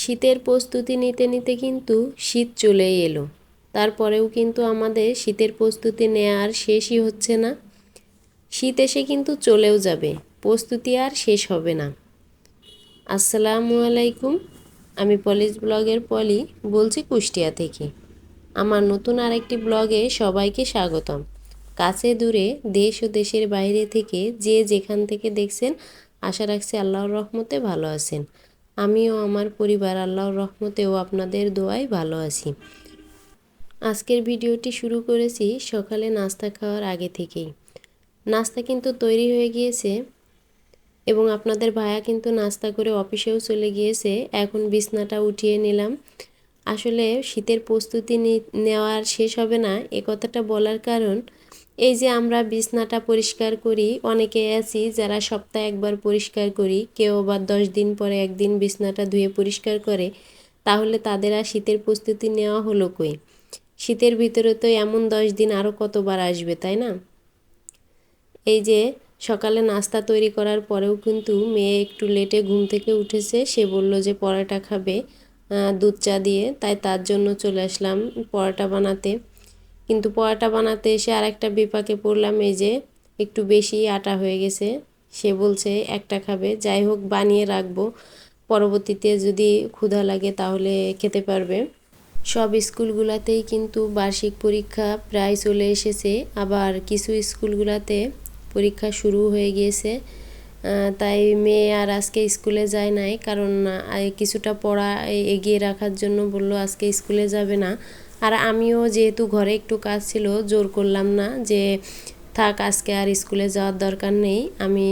শীতের প্রস্তুতি নিতে নিতে কিন্তু শীত চলেই এলো। তারপরেও কিন্তু আমাদের শীতের প্রস্তুতি নেওয়ার শেষই হচ্ছে না। শীত এসে কিন্তু চলেও যাবে, প্রস্তুতি আর শেষ হবে না। আসসালামু আলাইকুম, আমি পলিশ ব্লগের পলি বলছি কুষ্টিয়া থেকে। আমার নতুন আরেকটি ব্লগে সবাইকে স্বাগতম। কাছে দূরে দেশ ও দেশের বাইরে থেকে যে যেখান থেকে দেখছেন, আশা রাখছি আল্লাহর রহমতে ভালো আছেন। আমিও আমার পরিবার আল্লাহর রহমতেও আপনাদের দোয়ায় ভালো আছি। আজকের ভিডিওটি শুরু করেছি সকালে নাস্তা খাওয়ার আগে থেকেই। নাস্তা কিন্তু তৈরি হয়ে গিয়েছে এবং আপনাদের ভাইয়া কিন্তু নাস্তা করে অফিসেও চলে গিয়েছে। এখন বিছনাটা উঠিয়ে নিলাম। আসলে শীতের প্রস্তুতি নেওয়ার শেষ হবে না, এ কথাটা বলার কারণ এই যে আমরা বিছনাটা পরিষ্কার করি, অনেকে আছি যারা সপ্তাহে একবার পরিষ্কার করি, কেউ বা দশ দিন পরে একদিন বিছনাটা ধুয়ে পরিষ্কার করে, তাহলে তাদের আর শীতের প্রস্তুতি নেওয়া হলো কই? শীতের ভিতরে তো এমন দশ দিন আরও কতবার আসবে, তাই না? এই যে সকালে নাস্তা তৈরি করার পরেও কিন্তু মেয়ে একটু লেটে ঘুম থেকে উঠেছে, সে বলল যে পরোটা খাবে দুধ চা দিয়ে, তাই তার জন্য চলে আসলাম পরোটা বানাতে। কিন্তু পরোটা বানাতে এসে আর একটা বিপাকে পড়লাম, এই যে একটু বেশি আটা হয়ে গেছে। সে বলছে, একটা খাবে, যাই হোক, বানিয়ে রাখব। পরবর্তীতে যদি ক্ষুধা লাগে তাহলে খেতে পারবে। সব স্কুলগুলাতেই কিন্তু বার্ষিক পরীক্ষা প্রায় চলে এসেছে। আবার কিছু স্কুলগুলাতে পরীক্ষা শুরু হয়ে গিয়েছে। তাই মেয়ে আর আজকে স্কুলে যায় নাই। কারণ কিছুটা পড়া এগিয়ে রাখার জন্য বলল, আজকে স্কুলে যাবে না। আর আমিও যেহেতু ঘরে একটু কাজ ছিল, জোর করলাম না যে থাক, আজকে আর স্কুলে যাওয়ার দরকার নেই। আমি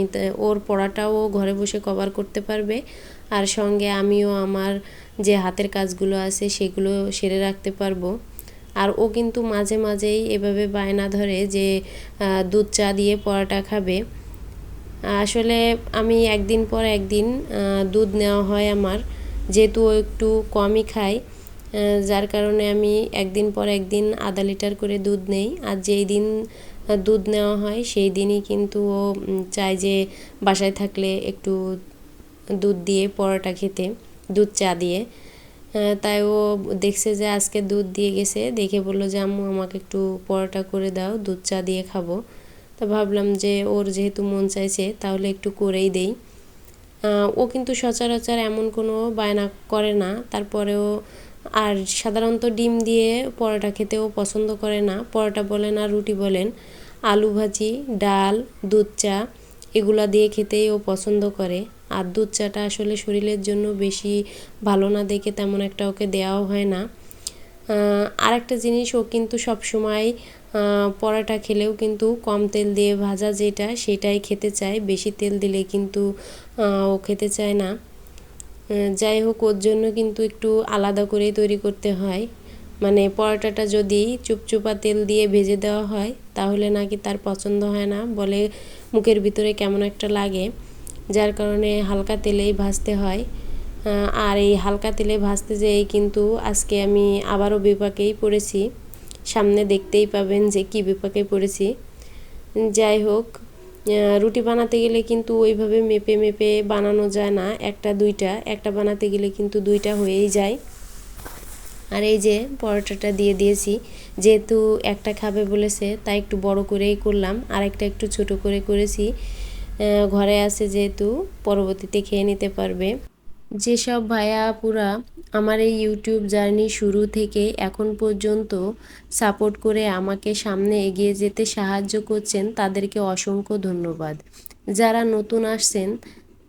ওর পড়াটাও ঘরে বসে কভার করতে পারবে। আর সঙ্গে আমিও আমার যে হাতের কাজগুলো আছে সেগুলো সেরে রাখতে পারব। আর ও কিন্তু মাঝে মাঝেই এভাবে বায়না ধরে যে দুধ চা দিয়ে পরোটা খাবে। আসলে আমি একদিন পর একদিন দুধ নেওয়া হয় আমার। যেহেতু ও একটু কমই খায় যার কারণে আমি একদিন পর একদিন আধা লিটার করে দুধ নেই। আর যেই দিন দুধ নেওয়া হয়, সেই দিনই কিন্তু ও চায় যে বাসায় থাকলে একটু দুধ দিয়ে পরোটা খেতে, দুধ চা দিয়ে। তাই ও দেখছে যে আজকে দুধ দিয়ে গেছে, দেখে বলল যে, আম্মু, আমাকে একটু পরোটা করে দাও, দুধ চা দিয়ে খাব। তা ভাবলাম যে, ওর যেহেতু মন চাইছে, তাহলে একটু করেই দেই। ও কিন্তু সচরাচর এমন কোনো বায়না করে না। তারপরেও আর সাধারণত ডিম দিয়ে পরোটা খেতেও পছন্দ করে না। পরোটা বলেন আর রুটি বলেন, আলু ভাজি, ডাল, দুধ চা, এগুলা দিয়ে খেতেই ও পছন্দ করে। আর দুধ চাটা আসলে শরীরের জন্য বেশি ভালো না দেখে তেমন একটা ওকে দেওয়াও হয় না। আর একটা জিনিস, ও কিন্তু সব সময় পরোটা খেলেও কিন্তু কম তেল দিয়ে ভাজা যেটা, সেটাই খেতে চায়। বেশি তেল দিলে কিন্তু ও খেতে চায় না। যাই হোক, ওর জন্য কিন্তু একটু আলাদা করেই তৈরি করতে হয়। মানে পরোটাটা যদি চুপচুপা তেল দিয়ে ভেজে দেওয়া হয়, তাহলে নাকি তার পছন্দ হয় না, বলে মুখের ভিতরে কেমন একটা লাগে, যার কারণে হালকা তেলেই ভাজতে হয়। আর এই হালকা তেলে ভাজতে যেয়ে কিন্তু আজকে আমি আবারও বিপাকেই পড়েছি। সামনে দেখতেই পাবেন যে কি বিপাকে পড়েছি। যাই হোক রুটি বানাতে গেলে কিন্তু ওইভাবে মেপে মেপে বানানো যায় না, একটা, দুইটা। একটা বানাতে গেলে কিন্তু দুইটা হয়েই যায়। আর এই যে পরোটাটা দিয়ে দিয়েছি, যেহেতু একটা খাবে বলেছে, তাই একটু বড় করেই করলাম আর একটা একটু ছোট করে করেছি। ঘরে আছে যেহেতু, পরবর্তীতে খেয়ে নিতে পারবে। যেসব ভাইয়া আপুরা আমার এই ইউটিউব জার্নি শুরু থেকে এখন পর্যন্ত সাপোর্ট করে আমাকে সামনে এগিয়ে যেতে সাহায্য করছেন, তাদেরকে অসংখ্য ধন্যবাদ। যারা নতুন আসছেন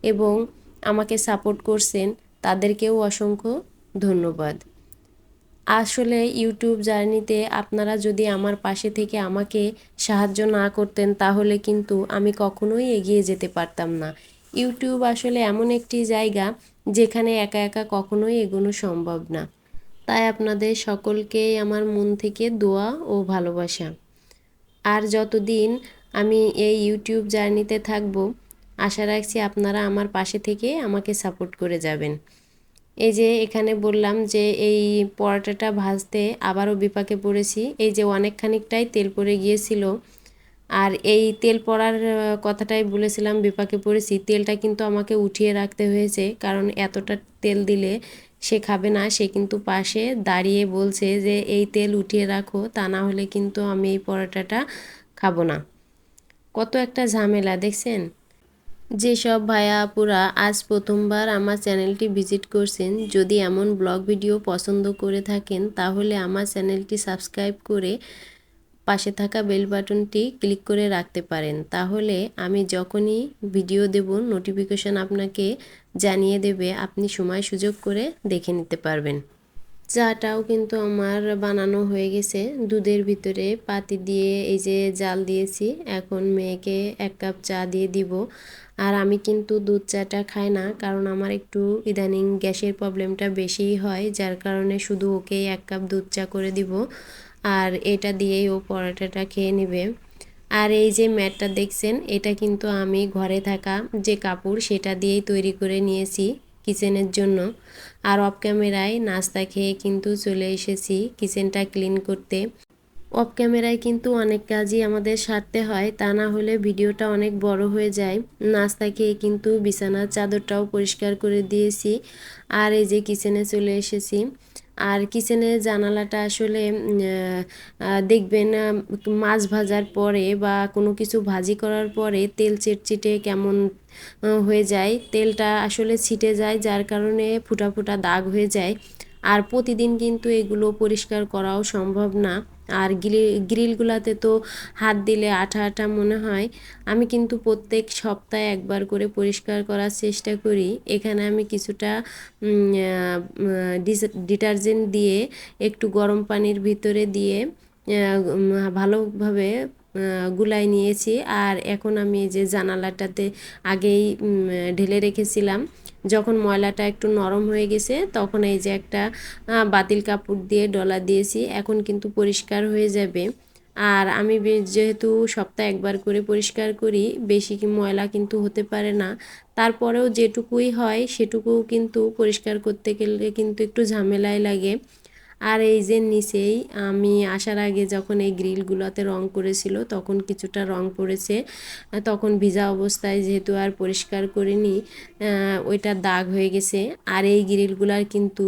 এবং আমাকে সাপোর্ট করছেন, তাদেরকেও অসংখ্য ধন্যবাদ। আসলে ইউটিউব জার্নিতে আপনারা যদি আমার পাশে থেকে আমাকে সাহায্য না করতেন, তাহলে কিন্তু আমি কখনোই এগিয়ে যেতে পারতাম না। ইউটিউব আসলে এমন একটি জায়গা যেখানে একা একা কখনোই এগোনো সম্ভব না। তাই আপনাদের সকলকেই আমার মন থেকে দোয়া ও ভালোবাসা। আর যতদিন আমি এই ইউটিউব জার্নিতে থাকব, আশা রাখছি আপনারা আমার পাশে থেকে আমাকে সাপোর্ট করে যাবেন। এই যে এখানে বললাম যে এই পরোটাটা ভাজতে আবারও বিপাকে পড়েছি। এই যে অনেকখানিকটাই তেল পড়ে গিয়েছিল আর এই তেল পড়ার কথাটাই বলেছিলাম বিপাকে পড়েছি। তেলটা কিন্তু আমাকে উঠিয়ে রাখতে হয়েছে, কারণ এতটা তেল দিলে সে খাবে না। সে কিন্তু পাশে দাঁড়িয়ে বলছে যে, এই তেল উঠিয়ে রাখো, তা না হলে কিন্তু আমি এই পরোটাটা খাব না। কত একটা ঝামেলা, দেখছেন? যেসব ভাইয়া আপুরা আজ প্রথমবার আমার চ্যানেলটি ভিজিট করছেন, যদি এমন ব্লগ ভিডিও পছন্দ করে থাকেন, তাহলে আমার চ্যানেলটি সাবস্ক্রাইব করে পাশে থাকা বেল বাটনটি ক্লিক করে রাখতে পারেন। তাহলে আমি যখনই ভিডিও দেব, নোটিফিকেশন আপনাকে জানিয়ে দেবে, আপনি সময় সুযোগ করে দেখে নিতে পারবেন। চাটাও কিন্তু আমার বানানো হয়ে গেছে। দুধের ভিতরে পাতি দিয়ে এই যে জাল দিয়েছি, এখন মেয়েকে এক কাপ চা দিয়ে দিব। আর আমি কিন্তু দুধ চাটা খাই না, কারণ আমার একটু ইদানিং গ্যাসের প্রবলেমটা বেশিই হয়, যার কারণে শুধু ওকে এক কাপ দুধ চা করে দিব। আর এটা দিয়েই ও পরোটাটা খেয়ে নেবে। আর এই যে ম্যাটটা দেখছেন, এটা কিন্তু আমি ঘরে থাকা যে কাপড়, সেটা দিয়েই তৈরি করে নিয়েছি কিচেনের জন্য। আর অফ ক্যামেরায় নাস্তা খেয়ে কিন্তু চলে এসেছি কিচেনটা ক্লিন করতে। অফ ক্যামেরায় কিন্তু অনেক কাজই আমাদের সারতে হয়, তা না হলে ভিডিওটা অনেক বড় হয়ে যায়। নাস্তা খেয়ে কিন্তু বিছানার চাদরটাও পরিষ্কার করে দিয়েছি। আর এই যে কিচেনে চলে এসেছি। আর কিচেনের জানালাটা আসলে দেখবেন মাছ ভাজার পরে বা কোনো কিছু ভাজি করার পরে তেল চিটচিটে কেমন হয়ে যায়। তেলটা আসলে ছিটে যায়, যার কারণে ফুটা ফুটা দাগ হয়ে যায়। আর প্রতিদিন কিন্তু এগুলো পরিষ্কার করাও সম্ভব না। আর গ্রিল গ্রিলগুলাতে তো হাত দিলে আঠা আঠা মনে হয়। আমি কিন্তু প্রত্যেক সপ্তাহে একবার করে পরিষ্কার করার চেষ্টা করি। এখানে আমি কিছুটা ডিটারজেন্ট দিয়ে একটু গরম পানির ভিতরে দিয়ে ভালোভাবে গুলাই নিয়েছি। আর এখন আমি যে জানালাটাতে আগেই ঢেলে রেখেছিলাম। যখন ময়লাটা একটু নরম হয়ে গেছে, তখন এই যে একটা বাতিল কাপড় দিয়ে ডলা দিয়েছি। এখন কিন্তু পরিষ্কার হয়ে যাবে। আর আমি যেহেতু সপ্তাহে একবার করে পরিষ্কার করি, বেশি কি ময়লা কিন্তু হতে পারে না। তারপরেও যেটুকুই হয়, সেটুকুও কিন্তু পরিষ্কার করতে গেলে কিন্তু একটু ঝামেলায় লাগে। আর এই যে নিচেই আমি আসার আগে যখন এই গ্রিলগুলোতে রং করেছিল, তখন কিছুটা রং পড়েছে। তখন ভিজা অবস্থায় যেহেতু আর পরিষ্কার করিনি ওইটা দাগ হয়ে গেছে। আর এই গ্রিলগুলার কিন্তু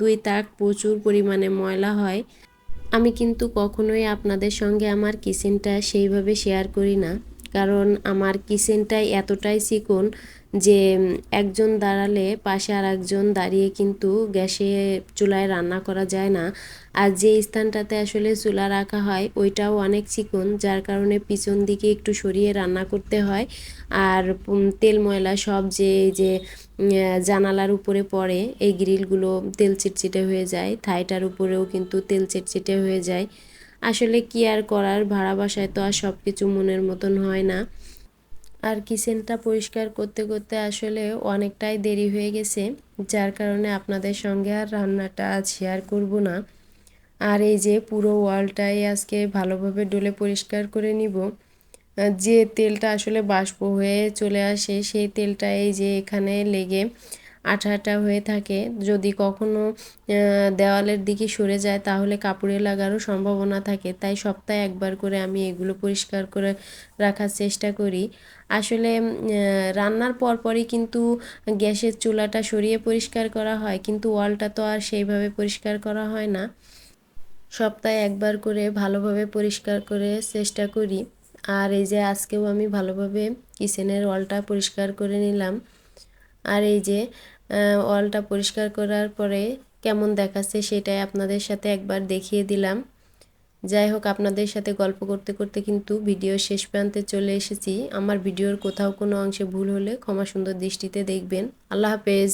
দুই তাক প্রচুর পরিমাণে ময়লা হয়। আমি কিন্তু কখনোই আপনাদের সঙ্গে আমার কিচেনটা সেইভাবে শেয়ার করি না। কারণ আমার কিচেনটাই এতটাই চিকন যে একজন দাঁড়ালে পাশে আর একজন দাঁড়িয়ে কিন্তু গ্যাসে চুলায় রান্না করা যায় না। আর যে স্থানটাতে আসলে চুলা রাখা হয়, ওইটাও অনেক চিকন, যার কারণে পিছন দিকে একটু সরিয়ে রান্না করতে হয়। আর তেল ময়লা সব যে যে জানালার উপরে পড়ে, এই গ্রিলগুলো তেল চিটচিটে হয়ে যায়, থাইটার উপরেও কিন্তু তেল চিটচিটে হয়ে যায়। আসলে কি আর করার? ভাড়া বাসায় তো আর সব কিছু মনের মতন হয় না। আর কিচেনটা পরিষ্কার করতে করতে আসলে অনেকটাই দেরি হয়ে গেছে। যার কারণে আপনাদের সঙ্গে আর রান্নাটা শেয়ার করব না। আর এই যে পুরো ওয়ালটাই আজকে ভালোভাবে ডলে পরিষ্কার করে নিব। যে তেলটা আসলে বাষ্প হয়ে চলে আসে, সেই তেলটা এই যে এখানে লেগে আঠা হয়ে থাকে। যদি কখনো দেওয়ালের দিকে সরে যায়, তাহলে কাপড়ে লাগারও সম্ভাবনা থাকে। তাই সপ্তাহে একবার করে আমি এগুলো পরিষ্কার করে রাখার চেষ্টা করি। আসলে রান্নার পরপরই কিন্তু গ্যাসের চুলাটা সরিয়ে পরিষ্কার করা হয়, কিন্তু ওয়ালটা তো আর সেইভাবে পরিষ্কার করা হয় না। সপ্তাহে একবার করে ভালোভাবে পরিষ্কার করে চেষ্টা করি। আর এই যে আজকেও আমি ভালোভাবে কিচেনের ওয়ালটা পরিষ্কার করে নিলাম। আর এই যে ওয়ালটা পরিষ্কার করার পরে কেমন দেখাচ্ছে সেটাই আপনাদের সাথে একবার দেখিয়ে দিলাম। যাই হোক, আপনাদের সাথে গল্প করতে করতে কিন্তু ভিডিও শেষ প্রান্তে চলে এসেছি। আমার ভিডিওর কোথাও কোনো অংশে ভুল হলে ক্ষমা সুন্দর দৃষ্টিতে দেখবেন। আল্লাহ হাফেজ।